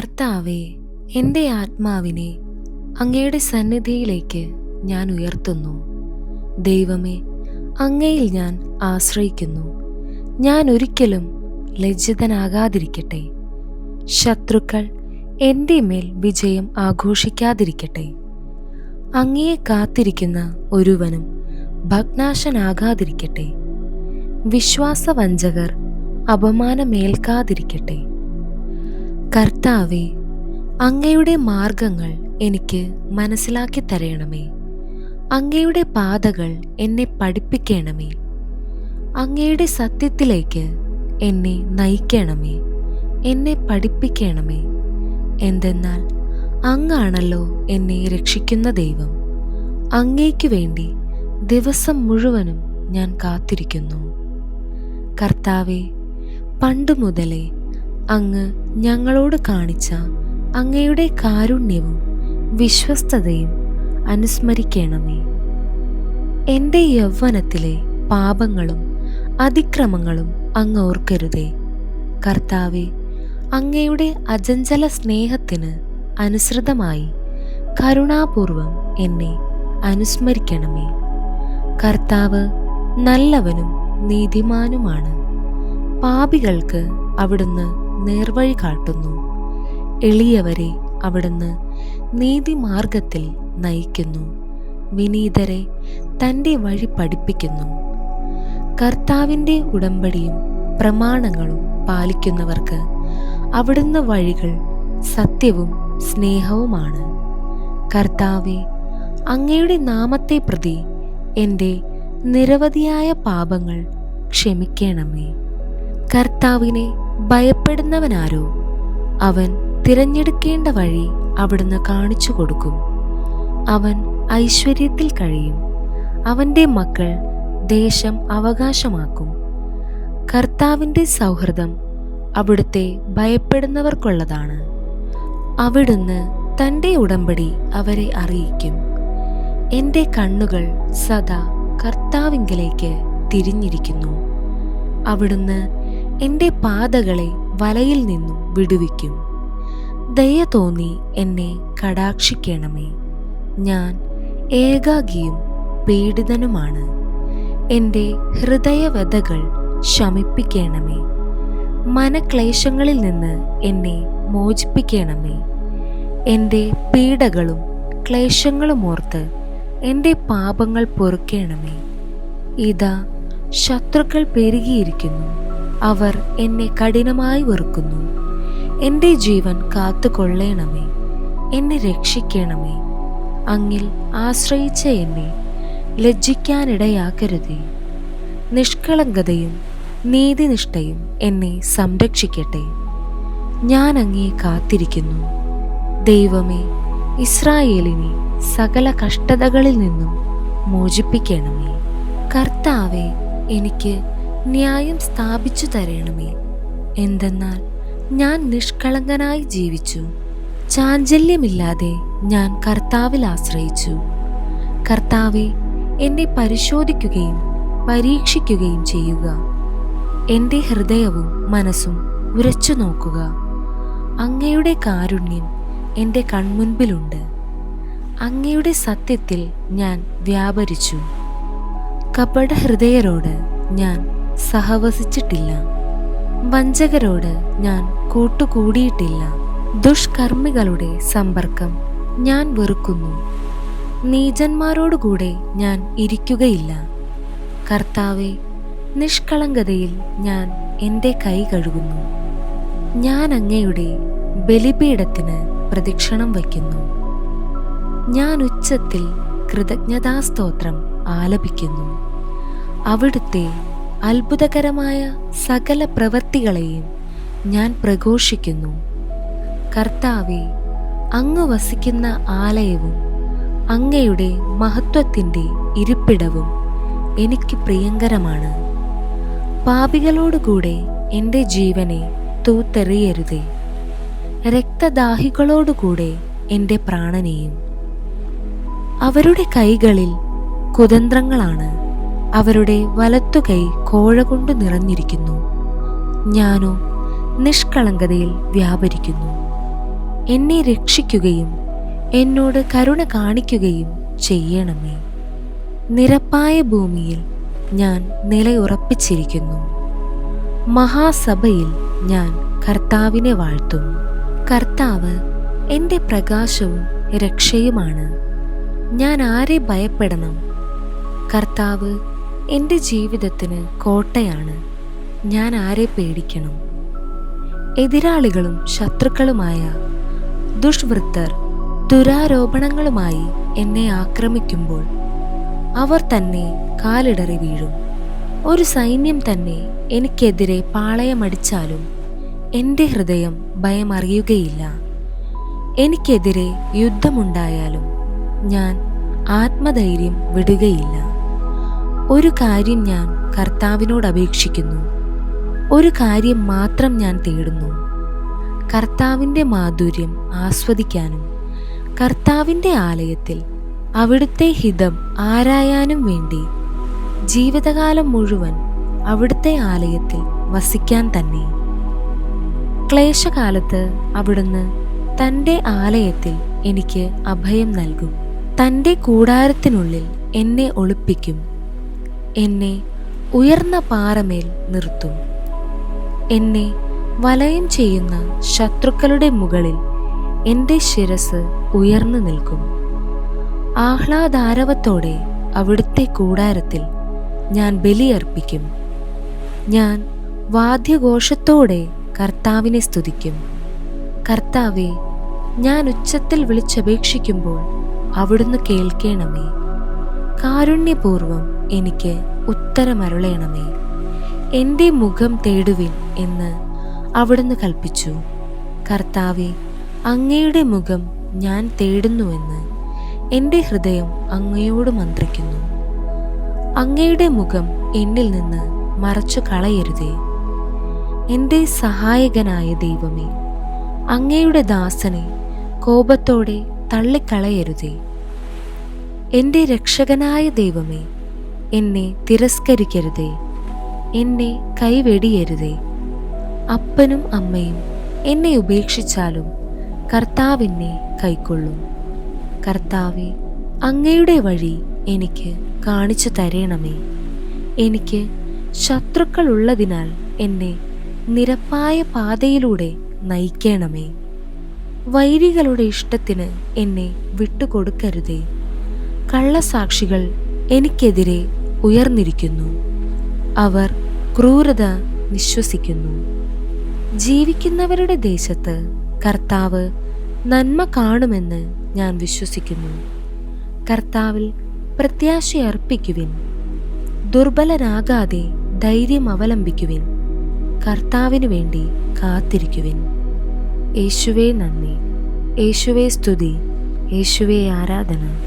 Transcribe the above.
കർത്താവെ എന്റെ ആത്മാവിനെ അങ്ങയുടെ സന്നിധിയിലേക്ക് ഞാൻ ഉയർത്തുന്നു. ദൈവമേ അങ്ങയിൽ ഞാൻ ആശ്രയിക്കുന്നു. ഞാൻ ഒരിക്കലും ലജ്ജിതനാകാതിരിക്കട്ടെ. ശത്രുക്കൾ എന്റെ മേൽ വിജയം ആഘോഷിക്കാതിരിക്കട്ടെ. അങ്ങയെ കാത്തിരിക്കുന്ന ഒരുവനും ഭഗ്നാശനാകാതിരിക്കട്ടെ. വിശ്വാസവഞ്ചകർ അപമാനമേൽക്കാതിരിക്കട്ടെ. കർത്താവെ അങ്ങയുടെ മാർഗങ്ങൾ എനിക്ക് മനസ്സിലാക്കി തരയണമേ അങ്ങയുടെ പാതകൾ എന്നെ പഠിപ്പിക്കണമേ. അങ്ങയുടെ സത്യത്തിലേക്ക് എന്നെ നയിക്കണമേ. എന്നെ പഠിപ്പിക്കണമേ. എന്തെന്നാൽ അങ്ങാണല്ലോ എന്നെ രക്ഷിക്കുന്ന ദൈവം. അങ്ങേക്കു വേണ്ടി ദിവസം മുഴുവനും ഞാൻ കാത്തിരിക്കുന്നു. കർത്താവെ പണ്ടു മുതലേ അങ്ങ് ഞങ്ങളോട് കാണിച്ച അങ്ങയുടെ കാരുണ്യവും വിശ്വസ്തതയും അനുസ്മരിക്കണമേ. എന്റെ യൗവനത്തിലെ പാപങ്ങളും അതിക്രമങ്ങളും അങ്ങ് ഓർക്കരുതേ. കർത്താവെ അങ്ങയുടെ അജഞ്ചല സ്നേഹത്തിന് അനുസൃതമായി കരുണാപൂർവം എന്നെ അനുസ്മരിക്കണമേ. കർത്താവ് നല്ലവനും നീതിമാനുമാണ്. പാപികൾക്ക് അവിടുന്ന് നേർവഴി കാട്ടുന്നു. എളിയവരെ അവിടുന്ന് നീതിമാർഗത്തിൽ നയിക്കുന്നു. വിനീതരെ തന്റെ വഴി പഠിപ്പിക്കുന്നു. കർത്താവിന്റെ ഉടമ്പടിയും പ്രമാണങ്ങളും പാലിക്കുന്നവർക്ക് അവിടുന്ന് വഴികൾ സത്യവും സ്നേഹവുമാണ്. കർത്താവെ അങ്ങയുടെ നാമത്തെ പ്രതി എന്റെ നിരവധിയായ പാപങ്ങൾ ക്ഷമിക്കണമേ. കർത്താവിനെ ഭയപ്പെടുന്നവനാരോ? അവൻ തിരഞ്ഞെടുക്കേണ്ട വഴി അവിടുന്ന് കാണിച്ചു കൊടുക്കും. അവൻ ഐശ്വര്യത്തിൽ കഴിയും. അവന്റെ മക്കൾ ദേശം അവകാശമാക്കും. കർത്താവിന്റെ സൗഹൃദം അവിടുത്തെ ഭയപ്പെടുന്നവർക്കുള്ളതാണ്. അവിടുന്ന് തന്റെ ഉടമ്പടി അവരെ അറിയിക്കും. എന്റെ കണ്ണുകൾ സദാ കർത്താവിങ്കിലേക്ക് തിരിഞ്ഞിരിക്കുന്നു. അവിടുന്ന് എന്റെ പാതകളെ വലയിൽ നിന്നും വിടുവിക്കും. ദയ തോന്നി എന്നെ കടാക്ഷിക്കണമേ. ഞാൻ ഏകാഗിയും പീഡിതനുമാണ്. എന്റെ ഹൃദയവധകൾ ശമിപ്പിക്കണമേ. മനക്ലേശങ്ങളിൽ നിന്ന് എന്നെ മോചിപ്പിക്കണമേ. എന്റെ പീഡകളും ക്ലേശങ്ങളും ഓർത്ത് എന്റെ പാപങ്ങൾ പൊറുക്കണമേ. ഇതാ ശത്രുക്കൾ പെരുകിയിരിക്കുന്നു. അവർ എന്നെ കഠിനമായി വെറുക്കുന്നു. എന്റെ ജീവൻ കാത്തുകൊള്ളണമേ. എന്നെ രക്ഷിക്കണമേ. അങ്ങിൽ ആശ്രയിച്ച എന്നെ ലജ്ജിക്കാനിടയാക്കരുതേ. നിഷ്കളങ്കതയും നീതിനിഷ്ഠയും എന്നെ സംരക്ഷിക്കട്ടെ. ഞാൻ അങ്ങേ കാത്തിരിക്കുന്നു. ദൈവമേ ഇസ്രായേലിനെ സകല കഷ്ടതകളിൽ നിന്നും മോചിപ്പിക്കണമേ. കർത്താവെ എനിക്ക് ന്യായം സ്ഥാപിച്ചു തരണമേ. എന്തെന്നാൽ ഞാൻ നിഷ്കളങ്കനായി ജീവിച്ചു. ചാഞ്ചല്യമില്ലാതെ ഞാൻ കർത്താവിൽ ആശ്രയിച്ചു. കർത്താവെ എന്നെ പരിശോധിക്കുകയും പരീക്ഷിക്കുകയും ചെയ്യുക. എന്റെ ഹൃദയവും മനസ്സും ഉരച്ചു നോക്കുക. അങ്ങയുടെ കാരുണ്യം എന്റെ കൺമുൻപിലുണ്ട്. അങ്ങയുടെ സത്യത്തിൽ ഞാൻ വ്യാപരിച്ചു. കപട ഹൃദയരോട് ഞാൻ സഹവസിച്ചിട്ടില്ല. വഞ്ചകരോട് ഞാൻ കൂട്ടുകൂടിയിട്ടില്ല. ദുഷ്കർമ്മികളുടെ സമ്പർക്കം ഞാൻ വെറുക്കുന്നു. നീചന്മാരോടുകൂടെ ഞാൻ ഇരിക്കുകയില്ല. കർത്താവെ നിഷ്കളങ്കതയിൽ ഞാൻ എന്റെ കൈ കഴുകുന്നു. ഞാൻ അങ്ങയുടെ ബലിപീഠത്തിന് പ്രദക്ഷിണം വയ്ക്കുന്നു. ഞാൻ ഉച്ചത്തിൽ കൃതജ്ഞതാസ്തോത്രം ആലപിക്കുന്നു. അവിടുത്തെ അത്ഭുതകരമായ സകല പ്രവൃത്തികളെയും ഞാൻ പ്രഘോഷിക്കുന്നു. കർത്താവെ അങ്ങ് വസിക്കുന്ന ആലയവും അങ്ങയുടെ മഹത്വത്തിന്റെ ഇരിപ്പിടവും എനിക്ക് പ്രിയങ്കരമാണ്. പാപികളോടുകൂടെ എന്റെ ജീവനെ തൂത്തെറിയരുതേ. രക്തദാഹികളോടുകൂടെ എന്റെ പ്രാണനെയും. അവരുടെ കൈകളിൽ കുതന്ത്രങ്ങളാണ്. അവരുടെ വലത്തുകൈ കോഴ കൊണ്ട് നിറഞ്ഞിരിക്കുന്നു. ഞാനോ നിഷ്കളങ്കതയിൽ വ്യാപരിക്കുന്നു. എന്നെ രക്ഷിക്കുകയും എന്നോട് കരുണ കാണിക്കുകയും ചെയ്യണമേ. നിരപ്പായ ഭൂമിയിൽ ഞാൻ നിലയുറപ്പിച്ചിരിക്കുന്നു. മഹാസഭയിൽ ഞാൻ കർത്താവിനെ വാഴ്ത്തും കർത്താവ് എന്റെ പ്രകാശവും രക്ഷയുമാണ്. ഞാൻ ആരെ ഭയപ്പെടണം? കർത്താവ് എന്റെ ജീവിതത്തിന് കോട്ടയാണ്. ഞാൻ ആരെ പേടിക്കണം? എതിരാളികളും ശത്രുക്കളുമായ ദുഷ്വൃത്തർ ദുരാരോപണങ്ങളുമായി എന്നെ ആക്രമിക്കുമ്പോൾ അവർ തന്നെ കാലിടറി വീഴും. ഒരു സൈന്യം തന്നെ എനിക്കെതിരെ പാളയമടിച്ചാലും എന്റെ ഹൃദയം ഭയമറിയുകയില്ല. എനിക്കെതിരെ യുദ്ധമുണ്ടായാലും ഞാൻ ആത്മധൈര്യം വിടുകയില്ല. ഒരു കാര്യം ഞാൻ കർത്താവിനോട് അപേക്ഷിക്കുന്നു. ഒരു കാര്യം മാത്രം ഞാൻ തേടുന്നു. കർത്താവിന്റെ മാധുര്യം ആസ്വദിക്കാനും കർത്താവിന്റെ ആലയത്തിൽ അവിടുത്തെ ഹിതം ആരായാനും വേണ്ടി ജീവിതകാലം മുഴുവൻ അവിടുത്തെ ആലയത്തിൽ വസിക്കാൻ തന്നെ. ക്ലേശകാലത്ത് അവിടുന്ന് തന്റെ ആലയത്തിൽ എനിക്ക് അഭയം നൽകും. തന്റെ കൂടാരത്തിനുള്ളിൽ എന്നെ ഒളിപ്പിക്കും. എന്നെ ഉയർന്ന പാറമേൽ നിർത്തും. എന്നെ വലയം ചെയ്യുന്ന ശത്രുക്കളുടെ മുകളിൽ എന്റെ ശിരസ് ഉയർന്നു നിൽക്കും. ആഹ്ലാദാരവത്തോടെ അവിടുത്തെ കൂടാരത്തിൽ ഞാൻ ബലിയർപ്പിക്കും. ഞാൻ വാദ്യഘോഷത്തോടെ കർത്താവിനെ സ്തുതിക്കും. കർത്താവെ ഞാൻ ഉച്ചത്തിൽ വിളിച്ചപേക്ഷിക്കുമ്പോൾ അവിടുന്ന് കേൾക്കണമേ. കാരുണ്യപൂർവം എനിക്ക് ഉത്തരമരുളയണമേ. എന്റെ മുഖം തേടുവിൻ എന്ന് അവിടുന്ന് കൽപ്പിച്ചു. കർത്താവെ അങ്ങയുടെ മുഖം ഞാൻ തേടുന്നുവെന്ന് എന്റെ ഹൃദയം അങ്ങയോട് മന്ത്രിക്കുന്നു. അങ്ങയുടെ മുഖം എന്നിൽ നിന്ന് മറച്ചു കളയരുതേ എന്റെ സഹായകനായ ദൈവമേ അങ്ങയുടെ ദാസനെ കോപത്തോടെ തള്ളിക്കളയരുതേ. എന്റെ രക്ഷകനായ ദൈവമേ എന്നെ തിരസ്കരിക്കരുതേ എന്നെ കൈവെടിയരുതേ. അപ്പനും അമ്മയും എന്നെ ഉപേക്ഷിച്ചാലും കർത്താവിനെ കൈക്കൊള്ളും. കർത്താവെ അങ്ങയുടെ വഴി എനിക്ക് കാണിച്ചു തരേണമേ. എനിക്ക് ശത്രുക്കൾ ഉള്ളതിനാൽ എന്നെ നിരപ്പായ പാതയിലൂടെ നയിക്കണമേ. വൈരികളുടെ ഇഷ്ടത്തിന് എന്നെ വിട്ടുകൊടുക്കരുതേ. കള്ളസാക്ഷികൾ എനിക്കെതിരെ ഉയർന്നിരിക്കുന്നു. അവർ ക്രൂരത വിശ്വസിക്കുന്നു. ജീവിക്കുന്നവരുടെ ദേശത്ത് കർത്താവ് നന്മ കാണുമെന്ന് ഞാൻ വിശ്വസിക്കുന്നു. കർത്താവിൽ പ്രത്യാശയർപ്പിക്കുവിൻ ദുർബലരാകാതെ ധൈര്യം അവലംബിക്കുവിൻ. കർത്താവിനു വേണ്ടി കാത്തിരിക്കുവിൻ. യേശുവേ നന്ദി. യേശുവേ സ്തുതി. യേശുവേ ആരാധന.